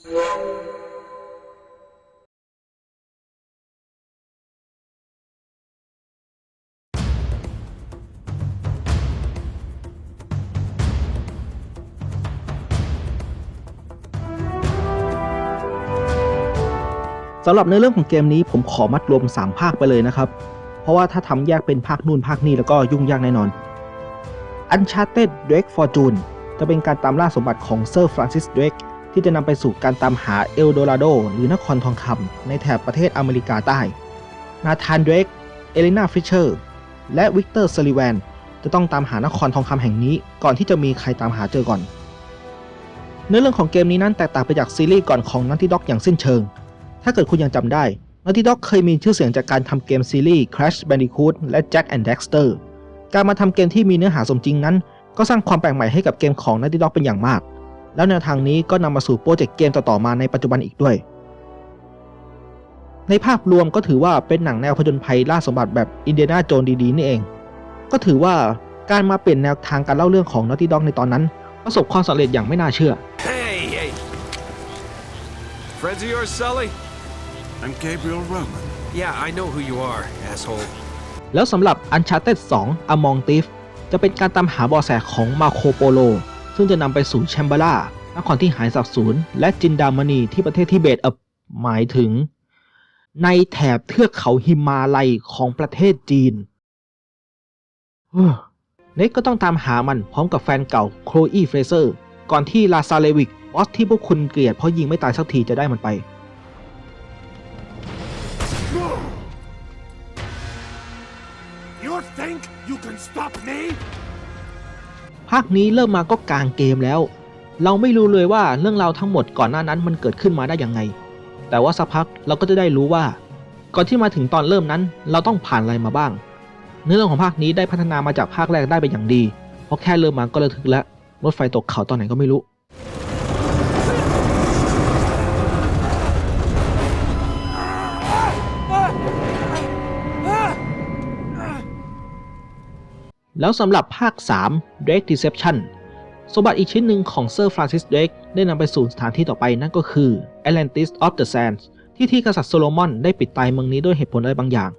สำหรับในอเรื่องของเกมนี้ผมขอมัดรวม 3 ภาคไปเลยนะครับ เพราะว่าถ้าทำแยกเป็นภาคนู่นภาคนี้แล้วก็ยุ่งยากแน่นอน Uncharted Drake Fortune จะเป็นการตามล่าสมบัติของเซอร์ฟรานซิส Drake ที่จะนำไปสู่การตามหาเอลโดราโดหรือนครทองคำในแถบประเทศอเมริกาใต้ นาธานเดรกเอลินาฟิชเชอร์ และวิกเตอร์ซ l ลิแวนจะต้องตามหานครทองคำแห่งนี้ก่อนที่จะมีใครตามหาเจอก่อน เนื้อเรื่องของเกมนี้นั้นแตกต่างไปจากซีรีส์ก่อนของ Naughty Dog อย่างสิ้นเชิง ถ้าเกิดคุณยังจำได้ Naughty Dog เคยมีชื่อเสียงจากการทำเกมซีรีส์ Crash Bandicoot และ Jack and Daxter การมาทำเกมที่มีเนื้อหาสมจริงนั้น ก็สร้างความแปลกใหม่ให้กับเกมของ Naughty Dog เป็นอย่างมาก แล้วแนวทางนี้ก็นำมาสู่โปรเจกต์เกมต่อๆมาในปัจจุบันอีกด้วย ในภาพรวมก็ถือว่าเป็นหนังแนวผจญภัยล่าสมบัติแบบอินเดียนาโจนดีๆนี่เอง ก็ถือว่าการมาเปลี่ยนแนวทางการเล่าเรื่องของ Naughty Dog ในตอนนั้น ประสบความสำเร็จอย่างไม่น่าเชื่อ Hey, hey. Friends of yours, Sully? I'm Gabriel Roman. Yeah, I know who you are, asshole. แล้วสำหรับ Uncharted 2 Among Thieves จะเป็นการตามหาเบาะแสของมาโคโปโล ซึ่งจะนำไปสู่แชมเบล่านครที่หายสับสูญและจินดามณีที่ประเทศทิเบตเอบหมายถึง ในแถบเทือกเขาหิมาลัยของประเทศจีนเฮ้อเน็กก็ต้องตามหามันพร้อมกับแฟนเก่าโคลอีเฟรเซอร์ ก่อนที่ลาซาเลวิกบอสที่พวกคุณเกลียดเพราะยิงไม่ตายสักทีจะได้มันไป You think you can stop me? ภาคนี้เริ่มมาก็กลางเกมแล้ว เราไม่รู้เลยว่าเรื่องราวทั้งหมดก่อนหน้านั้นมันเกิดขึ้นมาได้ยังไง แต่ว่าสักพักเราก็จะได้รู้ว่า ก่อนที่มาถึงตอนเริ่มนั้น เราต้องผ่านอะไรมาบ้าง เนื้อเรื่องของภาคนี้ได้พัฒนามาจากภาคแรกได้เป็นอย่างดี เพราะแค่เริ่มมาก็ระทึกแล้วรถไฟตกเขาตอนไหนก็ไม่รู้ แล้วสำหรับภาค 3 Drake Deception สมบัติอีกชิ้นหนึ่งของเซอร์ฟรานซิส Drake ได้นำไปสู่สถานที่ต่อไปนั่นก็คือ Atlantis of the Sands ที่ที่กษัตริย์โซโลมอนได้ปิดตายเมืองนี้ด้วยเหตุผลอะไรบางอย่าง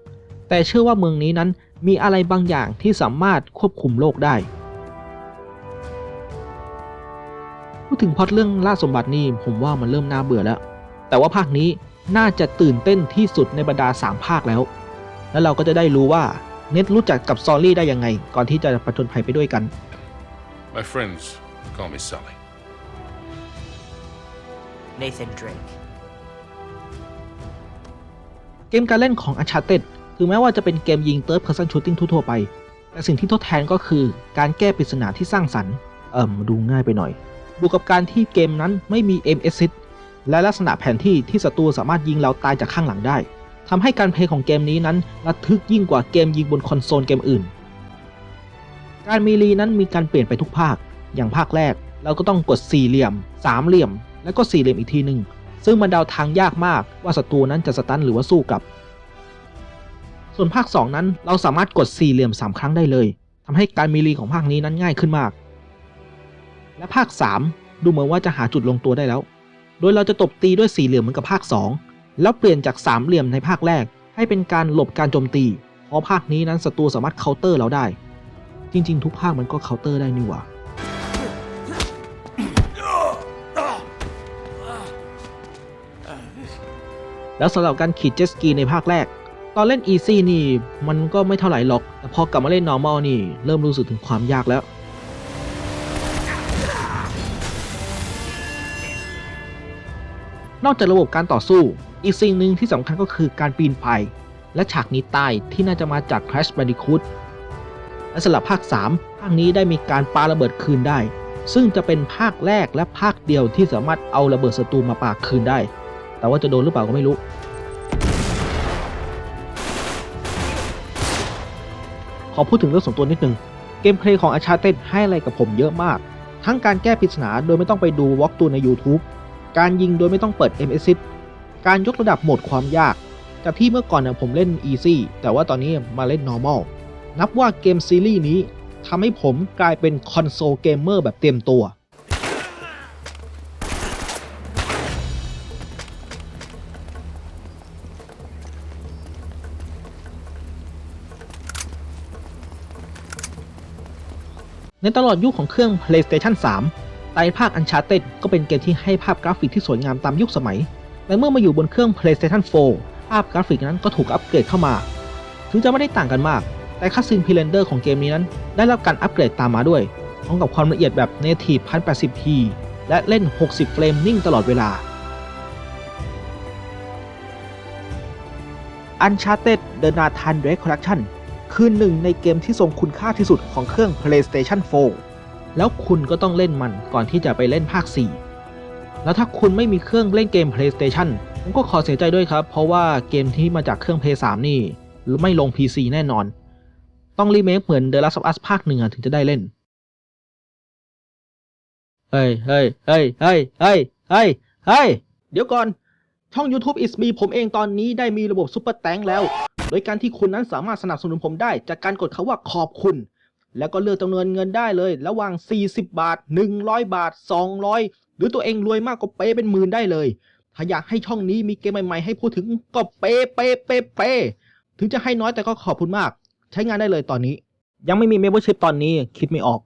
แต่เชื่อว่าเมืองนี้นั้นมีอะไรบางอย่างที่สามารถควบคุมโลกได้ พูดถึงพอตเรื่องล่าสมบัตินี่ผมว่ามันเริ่มน่าเบื่อแล้ว แต่ว่าภาคนี้น่าจะตื่นเต้นที่สุดในบรรดา 3 ภาคแล้ว แล้วเราก็จะได้รู้ว่า เน็ตรู้จักกับซอรี่ได้ยังไง ก่อนที่จะผจญภัยไปด้วยกัน My friends call me Sully. Nathan Drake. เกมการเล่นของ Uncharted ถึงแม้ว่าจะเป็นเกมยิง Third Person Shooting ทั่วๆไป แต่สิ่งที่ทดแทนก็คือการแก้ปริศนาที่สร้างสรรค์เอิ่มดูง่ายไปหน่อย บวกกับการที่เกมนั้นไม่มี m s และลักษณะแผนที่ที่ศัตรูสามารถยิงเราตายจากข้างหลังได้ ทำให้การเพลย์ของเกมนี้นั้นระทึกยิ่งกว่าเกมยิงบนคอนโซลเกมอื่น การมีรีนั้นมีการเปลี่ยนไปทุกภาค อย่างภาคแรกเราก็ต้องกดสี่เหลี่ยม สามเหลี่ยม และก็สี่เหลี่ยมอีกทีหนึ่ง ซึ่งมันเดาทางยากมากว่าศัตรูนั้นจะสตันหรือว่าสู้กับ ส่วนภาค 2 นั้นเราสามารถกดสี่เหลี่ยม 3 ครั้งได้เลยทำให้การมีรีของภาคนี้นั้นง่ายขึ้นมาก และภาค 3 ดูเหมือนว่าจะหาจุดลงตัวได้แล้ว โดยเราจะตบตีด้วยสี่เหลี่ยมเหมือนกับภาค 2 แล้วเปลี่ยนจากสามเหลี่ยมในภาคแรก ให้เป็นการหลบการโจมตี เพราะภาคนี้นั้นศัตรูสามารถเคาน์เตอร์เราได้ จริง ๆ ทุกภาคมันก็เคาน์เตอร์ได้นี่หว่าแล้วสำหรับการขี่เจ็ตสกีในภาคแรก ตอนเล่น Easy นี่มันก็ไม่เท่าไหร่หรอก แต่พอกลับมาเล่น Normal นี่ เริ่มรู้สึกถึงความยากแล้วนอกจากระบบการต่อสู้ อีกสิ่งหนึ่งที่สำคัญก็คือการปีนป่ายและฉากหนี้ตายที่น่าจะมาจาก Crash Bandicoot และสำหรับภาค 3 ภาคนี้ได้มีการปาระเบิดคืนได้ ซึ่งจะเป็นภาคแรกและภาคเดียวที่สามารถเอาระเบิดศัตรูมาปาคืนได้ แต่ว่าจะโดนหรือเปล่าก็ไม่รู้ขอพูดถึงเรื่องส่วนตัวนิดนึง เกมเพลย์ของ Uncharted ให้อะไรกับผมเยอะมาก ทั้งการแก้ปริศนาโดยไม่ต้องไปดูวอล์กตูใน YouTube การยิงโดยไม่ต้องเปิด MS การยกระดับโหมดความยากแต่ที่เมื่อก่อนเนี่ยผมเล่น Easy แต่ว่าตอนนี้มาเล่น Normal นับว่าเกมซีรีส์นี้ทำให้ผมกลายเป็นคอนโซลเกมเมอร์แบบเต็มตัว ในตลอดยุคของเครื่อง PlayStation 3 ไตรภาค Uncharted ก็เป็นเกมที่ให้ภาพกราฟิกที่สวยงามตามยุคสมัย และเมื่อมาอยู่บนเครื่อง PlayStation 4 ภาพกราฟิกนั้นก็ถูกอัปเกรดเข้ามา ถึงจะไม่ได้ต่างกันมาก แต่คัสซีนพีเรนเดอร์ของเกมนี้นั้น ได้รับการอัปเกรดตามมาด้วย พร้อมกับความละเอียดแบบ Native 1080p และเล่น 60 เฟรมนิ่งตลอดเวลา Uncharted The Nathan Drake Collection คือหนึ่งในเกมที่ทรงคุณค่าที่สุดของเครื่อง PlayStation 4 แล้วคุณก็ต้องเล่นมันก่อนที่จะไปเล่นภาค 4 แล้วถ้าคุณไม่มีเครื่องเล่นเกม PlayStation ผมก็ขอเสียใจด้วยครับ เพราะว่าเกมที่มาจากเครื่อง PS 3นี่ไม่ลง PC แน่นอน ต้องรีเมคเหมือน The Last of Us ภาคหนึ่งถึงจะได้เล่น เฮ้ยเฮ้ยเฮ้ยเฮ้ยเฮ้ยเฮ้ยเฮ้ยเดี๋ยวก่อน ช่อง YouTube is me ผมเองตอนนี้ได้มีระบบซุปเปอร์แตงแล้ว โดยการที่คุณนั้นสามารถสนับสนุนผมได้ จากการกดคาว่าขอบคุณ แล้วก็เลือกจำนวนเงินได้เลย ระหว่าง 40 บาท 100 บาท 200 รือตัวเองรวยมากก็เปย์เป็นหมื่นได้เลย ถ้าอยากให้ช่องนี้มีเกมใหม่ๆให้พูดถึงก็เปย์เปย์เปย์เปย์ถึงจะให้น้อยแต่ก็ขอบคุณมาก ใช้งานได้เลยตอนนี้ ยังไม่มีเมมเบอร์ชิพตอนนี้คิดไม่ออก